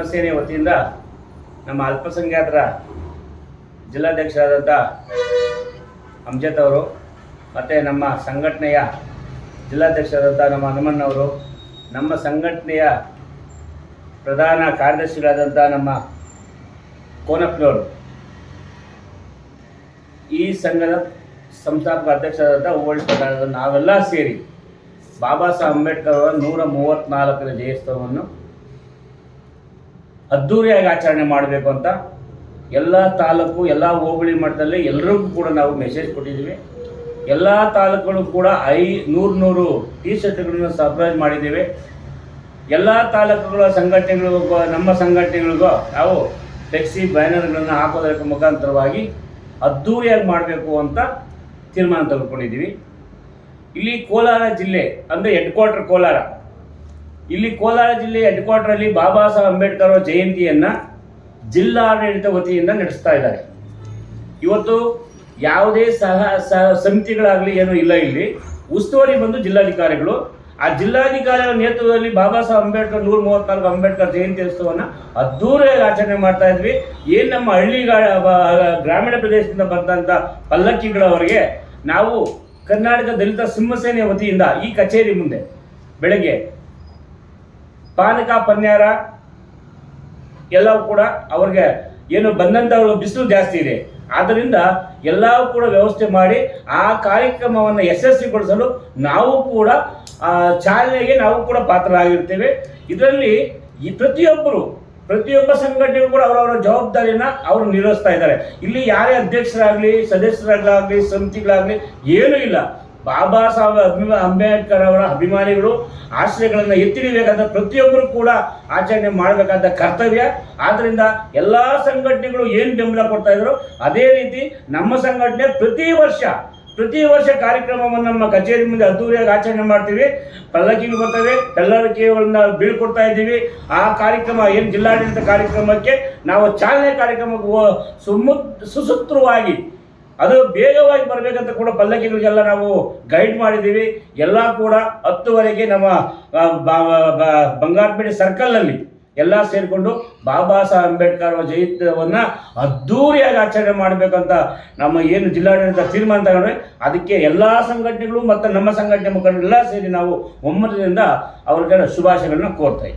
ಸಿಂಹಸೇನೆ ವತಿಯಿಂದ ನಮ್ಮ ಅಲ್ಪಸಂಖ್ಯಾತರ ಜಿಲ್ಲಾಧ್ಯಕ್ಷರಾದಂಥ ಅಮ್ಜದ್ ಅವರು ಮತ್ತು ನಮ್ಮ ಸಂಘಟನೆಯ ಜಿಲ್ಲಾಧ್ಯಕ್ಷರಾದಂಥ ನಮ್ಮ ಹನುಮಣ್ಣವರು ನಮ್ಮ ಸಂಘಟನೆಯ ಪ್ರಧಾನ ಕಾರ್ಯದರ್ಶಿಗಳಾದಂಥ ನಮ್ಮ ಕೋನಪ್ಪನವರು ಈ ಸಂಘದ ಸಂಸ್ಥಾಪಕ ಅಧ್ಯಕ್ಷರಾದಂಥ ಓಲ್ಡ್ ನಾವೆಲ್ಲ ಸೇರಿ ಬಾಬಾ ಸಾಹೇಬ್ ಅಂಬೇಡ್ಕರ್ ಅವರ ನೂರ ಮೂವತ್ತ್ನಾಲ್ಕನೇ ಜಯಂತ್ಸವವನ್ನು ಅದ್ಧೂರಿಯಾಗಿ ಆಚರಣೆ ಮಾಡಬೇಕು ಅಂತ ಎಲ್ಲ ತಾಲೂಕು, ಎಲ್ಲ ಹೋಬಳಿ ಮಟ್ಟದಲ್ಲಿ ಎಲ್ಲರಿಗೂ ಕೂಡ ನಾವು ಮೆಸೇಜ್ ಕೊಟ್ಟಿದ್ದೀವಿ. ಎಲ್ಲ ತಾಲೂಕುಗಳು ಕೂಡ ಐ, ನೂರು ನೂರು ಟಿ ಶರ್ಟ್ಗಳನ್ನು ಸರ್ಪ್ರೈಸ್ ಮಾಡಿದ್ದೀವಿ. ಎಲ್ಲ ತಾಲೂಕುಗಳ ಸಂಘಟನೆಗಳಿಗೂ ನಮ್ಮ ಸಂಘಟನೆಗಳಿಗೂ ನಾವು ಫ್ಲೆಕ್ಸಿ ಬ್ಯಾನರ್ಗಳನ್ನು ಹಾಕೋದಕ್ಕೆ ಮುಖಾಂತರವಾಗಿ ಅದ್ಧೂರಿಯಾಗಿ ಮಾಡಬೇಕು ಅಂತ ತೀರ್ಮಾನ ತೆಗೆದುಕೊಂಡಿದ್ದೀವಿ. ಇಲ್ಲಿ ಕೋಲಾರ ಜಿಲ್ಲೆ ಅಂದರೆ ಹೆಡ್ ಕ್ವಾರ್ಟರ್ ಕೋಲಾರ. ಇಲ್ಲಿ ಕೋಲಾರ ಜಿಲ್ಲೆ ಹೆಡ್ ಕ್ವಾರ್ಟರಲ್ಲಿ ಬಾಬಾ ಸಾಹೇಬ್ ಅಂಬೇಡ್ಕರ್ ಅವರ ಜಯಂತಿಯನ್ನು ಜಿಲ್ಲಾಡಳಿತ ವತಿಯಿಂದ ನಡೆಸ್ತಾ ಇದ್ದಾರೆ. ಇವತ್ತು ಯಾವುದೇ ಸಹ ಸಮಿತಿಗಳಾಗ್ಲಿ ಏನೂ ಇಲ್ಲ ಇಲ್ಲಿ. ಉಸ್ತುವಾರಿ ಬಂದು ಜಿಲ್ಲಾಧಿಕಾರಿಗಳು. ಆ ಜಿಲ್ಲಾಧಿಕಾರಿಗಳ ನೇತೃತ್ವದಲ್ಲಿ ಬಾಬಾ ಸಾಹೇಬ್ ಅಂಬೇಡ್ಕರ್ ನೂರ ಮೂವತ್ನಾಲ್ಕು ಅಂಬೇಡ್ಕರ್ ಜಯಂತಿ ಉತ್ಸವವನ್ನು ಅದ್ದೂರಿಯಾಗಿ ಆಚರಣೆ ಮಾಡ್ತಾ ಇದ್ವಿ. ಏನು ನಮ್ಮ ಹಳ್ಳಿಗಳ ಗ್ರಾಮೀಣ ಪ್ರದೇಶದಿಂದ ಬಂದಂಥ ಪಲ್ಲಕ್ಕಿಗಳವರಿಗೆ ನಾವು ಕರ್ನಾಟಕ ದಲಿತ ಸಿಂಹಸೇನೆ ವತಿಯಿಂದ ಈ ಕಚೇರಿ ಮುಂದೆ ಬೆಳಗ್ಗೆ ಪಾನಕ, ಪನ್ಯಾರ ಎಲ್ಲವೂ ಕೂಡ ಅವ್ರಿಗೆ ಏನು ಬಂದಂಥ ಬಿಸಿಲು ಜಾಸ್ತಿ ಇದೆ. ಆದ್ದರಿಂದ ಎಲ್ಲವೂ ಕೂಡ ವ್ಯವಸ್ಥೆ ಮಾಡಿ ಆ ಕಾರ್ಯಕ್ರಮವನ್ನು ಯಶಸ್ವಿಗೊಳಿಸಲು ನಾವು ಕೂಡ ಚಾಲನೆಗೆ ನಾವು ಕೂಡ ಪಾತ್ರರಾಗಿರ್ತೇವೆ. ಇದರಲ್ಲಿ ಈ ಪ್ರತಿಯೊಬ್ಬರು, ಪ್ರತಿಯೊಬ್ಬ ಸಂಘಟನೆಗೂ ಕೂಡ ಅವರವರ ಜವಾಬ್ದಾರಿನ ಅವರು ನಿರ್ವಹಿಸ್ತಾ ಇದ್ದಾರೆ. ಇಲ್ಲಿ ಯಾರೇ ಅಧ್ಯಕ್ಷರಾಗಲಿ ಸದಸ್ಯರಾಗಲಿ ಸಮಿತಿಗಳಾಗಲಿ ಏನೂ ಇಲ್ಲ. ಬಾಬಾ ಸಾಹೇಬ್ ಅಭಿಮ ಅಂಬೇಡ್ಕರ್ ಅವರ ಅಭಿಮಾನಿಗಳು ಆಶ್ರಯಗಳನ್ನು ಎತ್ತಿಡಬೇಕಾದ ಪ್ರತಿಯೊಬ್ಬರು ಕೂಡ ಆಚರಣೆ ಮಾಡಬೇಕಾದ ಕರ್ತವ್ಯ. ಆದ್ದರಿಂದ ಎಲ್ಲ ಸಂಘಟನೆಗಳು ಏನು ಬೆಂಬಲ ಕೊಡ್ತಾ ಇದ್ರು ಅದೇ ರೀತಿ ನಮ್ಮ ಸಂಘಟನೆ ಪ್ರತಿ ವರ್ಷ ಪ್ರತಿ ವರ್ಷ ಕಾರ್ಯಕ್ರಮವನ್ನು ನಮ್ಮ ಕಚೇರಿ ಮುಂದೆ ಅದ್ದೂರಿಯಾಗಿ ಆಚರಣೆ ಮಾಡ್ತೀವಿ. ಪಲ್ಲಕ್ಕಿಗೆ ಬರ್ತವೆ ಪಲ್ಲಕ್ಕಿಗಳನ್ನ ಬೀಳ್ಕೊಡ್ತಾ ಇದ್ದೀವಿ. ಆ ಕಾರ್ಯಕ್ರಮ ಏನು ಜಿಲ್ಲಾಡಳಿತ ಕಾರ್ಯಕ್ರಮಕ್ಕೆ ನಾವು ಚಾಲನೆ ಕಾರ್ಯಕ್ರಮಕ್ಕೆ ಸುಮು ಸುಸೂತ್ರವಾಗಿ ಅದು ಬೇಗವಾಗಿ ಬರಬೇಕಂತ ಕೂಡ ಪಲ್ಲಕ್ಕಿಗಳಿಗೆಲ್ಲ ನಾವು ಗೈಡ್ ಮಾಡಿದ್ದೀವಿ. ಎಲ್ಲ ಕೂಡ ಹತ್ತುವರೆಗೆ ನಮ್ಮ ಬಂಗಾರಪೇಟೆ ಸರ್ಕಲ್ನಲ್ಲಿ ಎಲ್ಲ ಸೇರಿಕೊಂಡು ಬಾಬಾ ಸಾಹೇಬ್ ಅಂಬೇಡ್ಕರ್ ಅವರ ಜಯಂತ್ಯವನ್ನು ಅದ್ಧೂರಿಯಾಗಿ ಆಚರಣೆ ಮಾಡಬೇಕಂತ ನಮ್ಮ ಏನು ಜಿಲ್ಲಾಡಳಿತ ತೀರ್ಮಾನ ತಗೊಂಡ್ರೆ ಅದಕ್ಕೆ ಎಲ್ಲ ಸಂಘಟನೆಗಳು ಮತ್ತು ನಮ್ಮ ಸಂಘಟನೆ ಮುಖಂಡರೆಲ್ಲ ಸೇರಿ ನಾವು ಒಮ್ಮತದಿಂದ ಅವ್ರಿಗೆ ಶುಭಾಶಯಗಳನ್ನ ಕೋರ್ತಾ